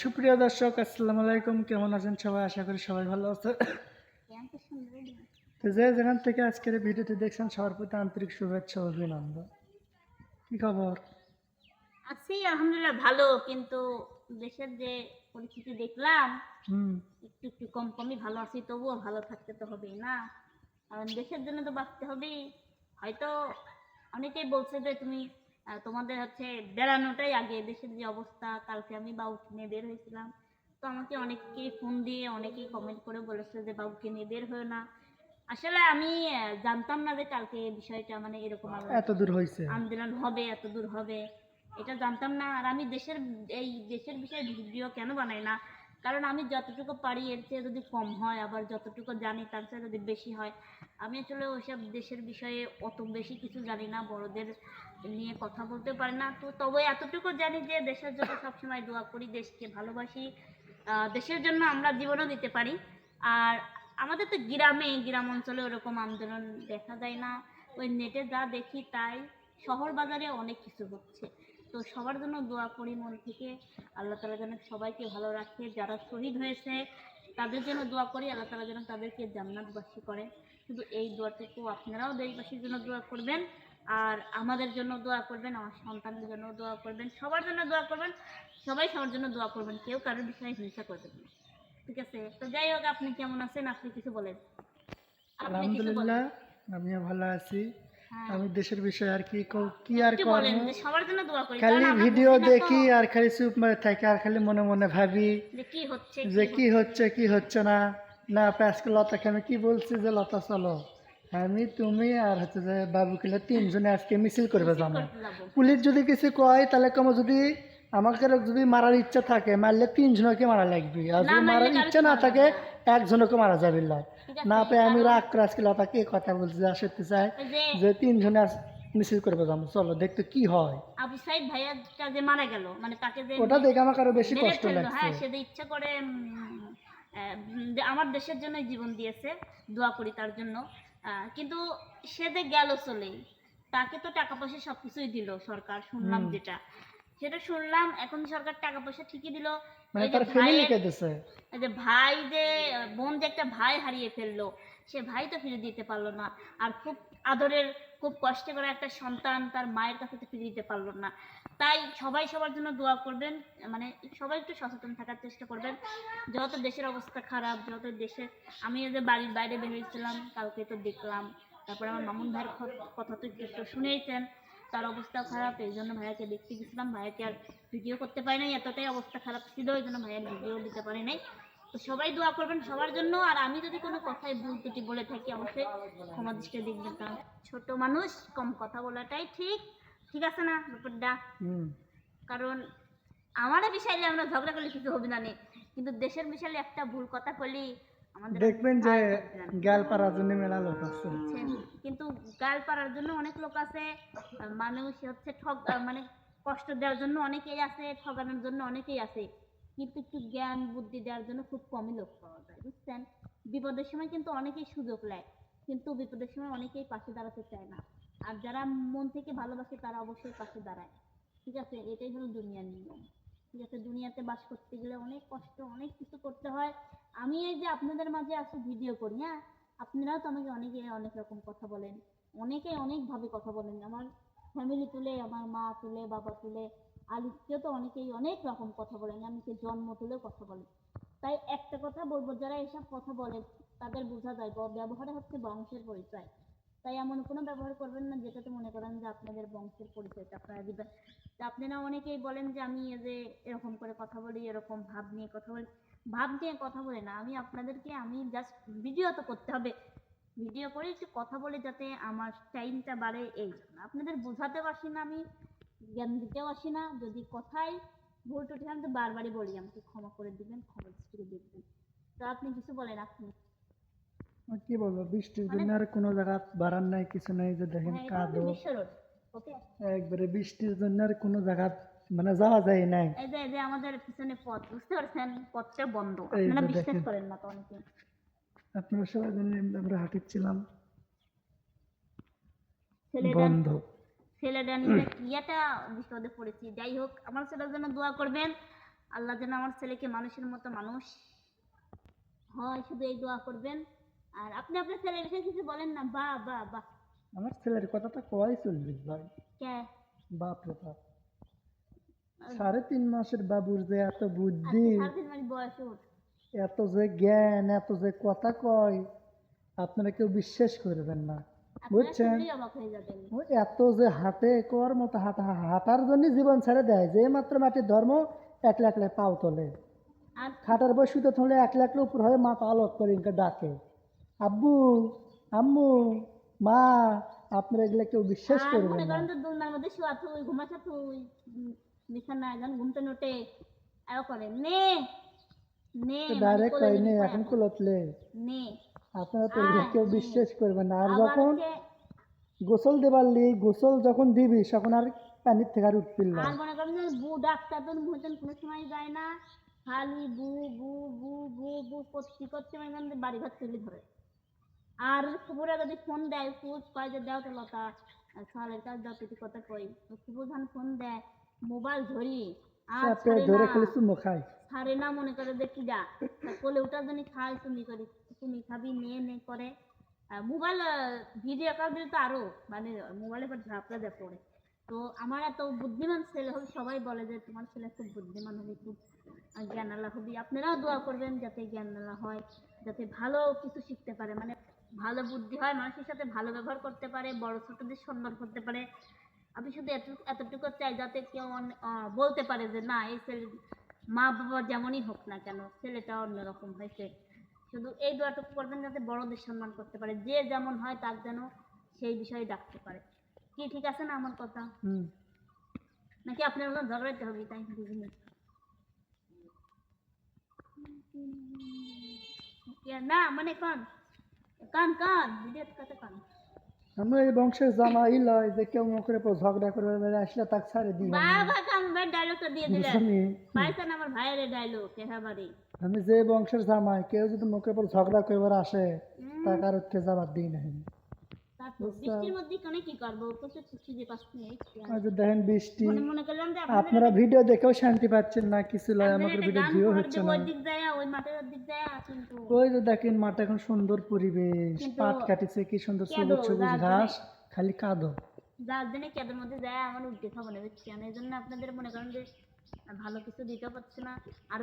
সুপ্রিয় দর্শক আসসালামু আলাইকুম। কেমন আছেন সবাই? আশা করি সবাই ভালো আছে তো যে যেখান থেকে আজকের ভিডিওটি দেখছেন সবার প্রতি আন্তরিক শুভেচ্ছা অভিনন্দন। কি খবর? আছি আলহামদুলিল্লাহ ভালো। কিন্তু দেশের যে পরিস্থিতি দেখলাম হুম। একটু একটু কম কমই ভালো আছি তবুও ভালো থাকতে তো হবেই না। কারণ দেশের জন্য তো বাঁচতে হবেই। হয়তো অনেকেই বলছে যে তুমি তোমাদের হচ্ছে বেড়ানোটাই আগে দেশের যে অবস্থা কালকে আমি বাবুকে নিয়ে বের হয়েছিলাম। তো আমাকে অনেকেই ফোন দিয়ে অনেকেই কমেন্ট করে বলেছে যে বাবুকে নিয়ে বের হয়েও না। আসলে আমি জানতাম না যে কালকে এই বিষয়টা মানে এরকম এত দূর হয়েছে। আন্দোলন হবে এত দূর হবে। এটা জানতাম না। আর আমি দেশের এই দেশের বিষয়ে ভিডিও কেন বানাই না? কারণ আমি যতটুকু পারি এর চেয়ে যদি কম হয়, আবার যতটুকু জানি তার চেয়ে যদি বেশি হয়। আমি আসলে ওইসব দেশের বিষয়ে অত বেশি কিছু জানি না, বড়দের নিয়ে কথা বলতে পারি না। তো তবে এতটুকু জানি যে দেশের জন্য সবসময় দোয়া করি, দেশকে ভালোবাসি দেশের জন্য আমরা জীবনও দিতে পারি। আর আমাদের তো গ্রামে, গ্রাম অঞ্চলে ওরকম আন্দোলন দেখা যায় না। ওই নেটে যা দেখি তাই, শহর বাজারে অনেক কিছু হচ্ছে। তো সবার জন্য দোয়া করি মন থেকে। আল্লাহ তালা যেন সবাইকে ভালো রাখে, যারা শহীদ হয়েছে তাদের জন্য দোয়া করি, আল্লাহ তালা যেন তাদেরকে জান্নাতবাসী করে। শুধু এই দোয়াটুকু আপনারাও দেশবাসীর জন্য দোয়া করবেন, আর আমাদের জন্য দোয়া করবেন, আমার সন্তানের জন্য দোয়া করবেন, সবার জন্য দোয়া করবেন, সবাই সবার জন্য দোয়া করবেন, কেউ কারোর বিষয়ে হিংসা করবেন না। ঠিক আছে? তো যাই হোক, আপনি কেমন আছেন? আপনি কিছু বলেন। আলহামদুলিল্লাহ, আমিও ভালো আছি। আমি দেশের বিষয়ে আর কি কি আর সবার জন্য দোয়া করি খালি ভিডিও দেখি আর খালি চুপ মারে থাকি আর খালি মনে মনে ভাবি যে কি হচ্ছে কি হচ্ছে। না। না আজকে লতাকে আমি কি বলছি যে লতা চলো। আমি তুমি আর হচ্ছে যে বাবু কিলে তিনজনে আজকে মিছিল করবে করতে পুলিশ যদি কিছু কয় তাহলে কম যদি আমাকে যদি মারার ইচ্ছা থাকে মারলে তিনজনকে মারা লাগবে। আর যদি মারার ইচ্ছা না থাকে একজনকে মারা যাবে না পেয়ে আমি রাগ করে আজকে লতাকে কথা বলছি? যা সত্যি চাই যে তিনজনে মিছিল করবে যাব। চলো দেখতে কি হয়। আবু সাইদ ভাইয়াটা যে মারা গেল মানে তাকে যে ওটা দেখে আমার আরও বেশি কষ্ট লাগছে। হ্যাঁ সে ইচ্ছা করে আমার দেশের জন্য জীবন দিয়েছে দোয়া করি তার জন্য। কিন্তু সে যে গেল চলে তাকে তো টাকা পয়সা সবকিছুই দিল সরকার শুনলাম যেটা। সেটা শুনলাম এখন সরকার টাকা পয়সা ঠিকই দিল। মানে যে তার ফ্যামিলিকে দিছে যে ভাই যে বোন যে একটা ভাই হারিয়ে ফেলল সে ভাই তো ফিরে দিতে পারল না। আর খুব আদরের খুব কষ্ট করে একটা সন্তান তার মায়ের কাছে তো ফিরে দিতে পারল না। তাই সবাই সবার জন্য দোয়া করবেন মানে সবাই একটু সচেতন থাকার চেষ্টা করবেন। যত দেশের অবস্থা খারাপ যত দেশে আমি যে বাড়ির বাইরে বেরিয়েছিলাম কালকে তো দেখলাম। তারপরে আমার মামুন ভাইয়ের কথা তো একটু শুনেইছেন। তার অবস্থা খারাপ এই জন্য ভাইয়াকে দেখতে গেছিলাম। ভাইয়াকে আর ভিডিও করতে পারি নাই এতটাই অবস্থা খারাপ ছিল এই জন্য ভাইয়ার ভিডিও দিতে পারি নাই। তো সবাই দোয়া করবেন সবার জন্য আর আমি যদি কোনো কথায় ভুল ত্রুটি বলে থাকি অবশ্যই ক্ষমা দৃষ্টিতে দেখবেন কারণ ছোট মানুষ কম কথা বলাটাই ঠিক। ঠিক আছে না ব্যাপারটা? কারণ আমাদের বিষয়ে আমরা ঝগড়া করলে কিছু হবে না। কিন্তু দেশের বিষয়ে একটা ভুল কথা বলি আমাদের দেখবেন যে। গাল পাড়ার জন্য মেলা লোক আছে। কিন্তু গাল পাড়ার জন্য অনেক লোক আছে মানুষ হচ্ছে ঠগ মানে কষ্ট দেওয়ার জন্য অনেকেই আছে ঠগানোর জন্য অনেকেই আছে। কিন্তু একটু জ্ঞান বুদ্ধি দেওয়ার জন্য খুব কমই লোক পাওয়া যায় বুঝছেন? বিপদের সময় কিন্তু অনেকেই সুযোগ নেয় কিন্তু বিপদের সময় অনেকেই পাশে দাঁড়াতে চায় না। আর যারা মন থেকে ভালোবাসে তারা অবশ্যই পাশে দাঁড়ায়। ঠিক আছে? এটাই হলো দুনিয়ার নিয়ম। আছে দুনিয়াতে বাস করতে গেলে অনেক কষ্ট, অনেক কিছু করতে হয়। আমি এই যে আপনাদের মাঝে আসে ভিডিও করি হ্যাঁ? আপনারাও তো আমাকে অনেকে অনেক রকম কথা বলেন। অনেকে অনেকভাবে কথা বলেন। আমার ফ্যামিলি তুলে, আমার মা তুলে, বাবা তুলে, আলিফকেও তো অনেকেই অনেক রকম কথা বলেন। আমি এমনকি জন্ম তুলেও কথা বলেন তাই একটা কথা বলব, যারা এসব কথা বলে, তাদের বোঝা যায়, ব্যবহারে হচ্ছে বংশের পরিচয়। তাই এমন কোনো ব্যবহার করবেন না, যেটাতে মনে করেন যে আপনাদের বংশের পরিচয়টা আপনারা দিবেন। তা আপনারা অনেকেই বলেন যে আমি এই যে এরকম করে কথা বলি, এরকম ভাব নিয়ে কথা বলি। ভাব নিয়ে কথা বলে না, আমি আপনাদেরকে, আমি জাস্ট ভিডিও তো করতে হবে। ভিডিও করে একটু কথা বলে যাতে আমার টাইমটা বাড়ে এই জন্য। আপনাদের বোঝাতেও আসি না আমি, জ্ঞান দিতেও আসি না। যদি কথায় ভুল টুটি আমি তো বারবারই বলি, আমাকে ক্ষমা করে দিবেন, ক্ষমা দৃষ্টিতে দেখবেন। তো আপনি কিছু বলেন, আপনি কি বলব বৃষ্টির জন্য আর কোনো জায়গা বাড়ার নাই কিছু নাই যে দেখেন হ্যাঁ, কাদো। একবারে বৃষ্টির জন্য আর কোনো জায়গা মানে যাওয়া যায় নাই। এই যে এই যে আমাদের পিছনে পথ বুঝতে পারছেন? পথটা বন্ধ। আপনারা বিশ্বাস করেন না তো অনেকে। আপনারা সবাই জানেন আমরা হাঁটিচ্ছিলাম ছেলেটা বন্ধ। ছেলেটা কি একটা বিপদে পড়েছি। যাই হোক আমার ছেলের জন্য দোয়া করবেন। আল্লাহ যেন আমার ছেলেকে মানুষের মতো মানুষ হয় শুধু এই দোয়া করবেন। আর আপনি আপনার ছেলের বিষয়ে কিছু বলেন না বা বা বা। আমার ছেলের কথাটা কয় চলবি ভাই। কে? বাপ। রে বাপ সাড়ে তিন মাসের বাবুর যে এত বুদ্ধি বয়স ওর। এত যে জ্ঞান এত যে কথা কয় আপনারা কেউ বিশ্বাস করবেন না বুঝছেন? এত যে হাঁটে কর মতো হাঁটা হাঁটার জন্য জীবন ছেড়ে দেয় যে মাত্র মাটির ধর্ম একলা একলা পাও তোলে। খাটার বয়স শুতে থাকলে একলা একলা উপর হয়ে মাথা আলোক করে ডাকে। আব্বু আম্মু মা আপনারা এগুলো কেউ বিশ্বাস আর করবেন মনে না। করেন তো দুলনার মধ্যে শোয়া তুই ঘুমাছা তুই উম, বিছানায় যখন ঘুমতে নোটে। এও করে নে নে মানে ডাইরেক্ট নিয়ে নেই পড়ে এখন। কুলতলে নে। আপনারা তো এগুলো কেউ বিশ্বাস করবেন না। আর যখন গোসল দেবার লি গোসল যখন দিবি তখন আর পানির থেকে আর উঠপিল না। আর মনে করেন বু ডাক্তার তো মতন কোনো সময় যায় না। খালি বু বু বু বু বু করতে করতে মনে বাড়ি ঘর তুলে ধরে। আর কুকুরে যদি ফোন দেয় কুচ কয় যে দেও তো লতা সালের কাজ দাও তুই কথা কই। কুকুর যখন ফোন দেয় মোবাইল ধরি। আর ধরে। খালি চুমো খায়। ছাড়ে না মনে করে যে কি যা কোলে উঠার জন্য খাই তুমি করি তুমি খাবি নিয়ে নে করে। মোবাইল ভিডিও কল দিলে তো আরও মানে মোবাইলে পর ঝাপড়া দেয় পড়ে। তো আমার এত বুদ্ধিমান ছেলে হবে সবাই বলে যে তোমার ছেলে খুব বুদ্ধিমান হবে খুব জ্ঞানালা হবে। আপনারাও দোয়া করবেন যাতে জ্ঞানালা হয় যাতে ভালো কিছু শিখতে পারে। মানে ভালো বুদ্ধি হয় মানুষের সাথে ভালো ব্যবহার করতে পারে বড় ছোটদের সম্মান করতে পারে। আমি শুধু এতটুকু এতটুকু চাই যাতে কেউ বলতে পারে যে না এই ছেলে মা বাবা যেমনই হোক না কেন ছেলেটা অন্যরকম হয়েছে। শুধু এই দোয়াটুকু করবেন যাতে বড়দের সম্মান করতে পারে। যে যেমন হয় তার যেন সেই বিষয়ে ডাকতে পারে। কি ঠিক আছে না আমার কথা? নাকি আপনার মতন ঝগড়াতে হবে? তাই বুঝিনি না মানে কন? কান কান কান। আমরা এই বংশের লয় যে কেউ মুখের উপর ঝগড়া করবে বেড়ে আসলে তাকে ছাড়ে দিই বাবা ডায়লগটা দিয়ে আমি পাইছেন আমার ভাইয়ের ডায়লগ আমি যে বংশের জামাই কেউ যদি মুখের উপর ঝগড়া করবার আসে তাকে আর উঠতে যাবার দিই আপনারা ভিডিও দেখেও শান্তি পাচ্ছেন না কিছু লয় আমাদের ভিডিও ভিউ হচ্ছে না। ওই মাঠের দিক যায় কিন্তু ওই যে দেখেন মাঠে এখন সুন্দর পরিবেশ পাট কাটিছে কি সুন্দর সবুজ সবুজ ঘাস খালি কাদো। যার জন্য কেদের মধ্যে যায় আমার উল্টে খাব না বুঝছি আমি এই জন্য আপনাদের মনে করেন যে ভালো কিছু দিতে পারছি না। আর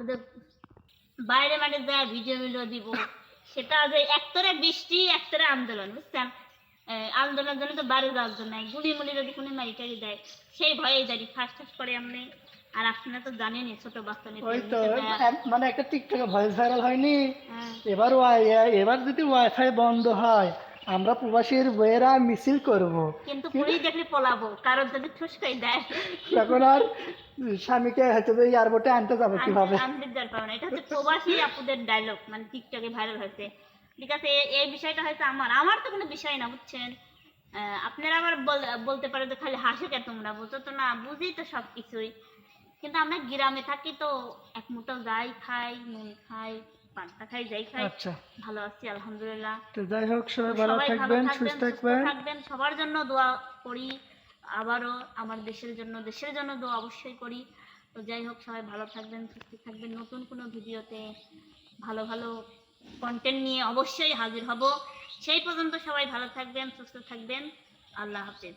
বাইরে মাঠে যায় ভিডিও ভিডিও দিব। সেটা যে একতরে বৃষ্টি একতরে আন্দোলন বুঝছেন? আন্দোলনের জন্য তো বাইরে যাওয়ার জন্য গুলি মুলি যদি কোনো মারি টারি দেয়। সেই ভয়ে দাঁড়ি ফাঁস ফাঁস করে এমনি আর আপনারা তো জানেনই ছোট বাচ্চা নিয়ে ওই তো। এক- মানে একটা টিকটকে ভয়েস ভাইরাল হয়নি? হ্যাঁ। এবার ওয়াই এবার যদি ওয়াইফাই বন্ধ হয় আমরা প্রবাসীর বইয়েরা মিছিল করব। কিন্তু পুলিশ দেখলে পলাবো কারণ যদি ঠুসকাই দেয়। তখন আর স্বামীকে হয়তো যে এয়ারপোর্টে আনতে যাব কীভাবে? আনতে যার পাবে না। এটা হচ্ছে প্রবাসী আপুদের ডায়লগ মানে টিকটকে ভাইরাল হয়েছে। ঠিক আছে এই বিষয়টা হয়তো আমার আমার তো কোনো বিষয় না বুঝছেন? আপনারা আবার বলতে পারে যে খালি হাসো কে তোমরা? বুঝো তো না বুঝি তো সব কিছুই কিন্তু আমরা গ্রামে থাকি তো এক মুঠো যাই খাই নুন খাই পান্তা খাই যাই খাই আচ্ছা। ভালো আছি আলহামদুলিল্লাহ। তো যাই হোক সবাই ভালো থাকবেন সুস্থ থাকবেন। থাকবেন সবার জন্য দোয়া করি আবারও আমার দেশের জন্য দেশের জন্য দোয়া অবশ্যই করি। তো যাই হোক সবাই ভালো থাকবেন সুস্থ থাকবেন নতুন কোনো ভিডিওতে ভালো ভালো কন্টেন্ট নিয়ে অবশ্যই হাজির হব। সেই পর্যন্ত সবাই ভালো থাকবেন সুস্থ থাকবেন। আল্লাহ হাফেজ।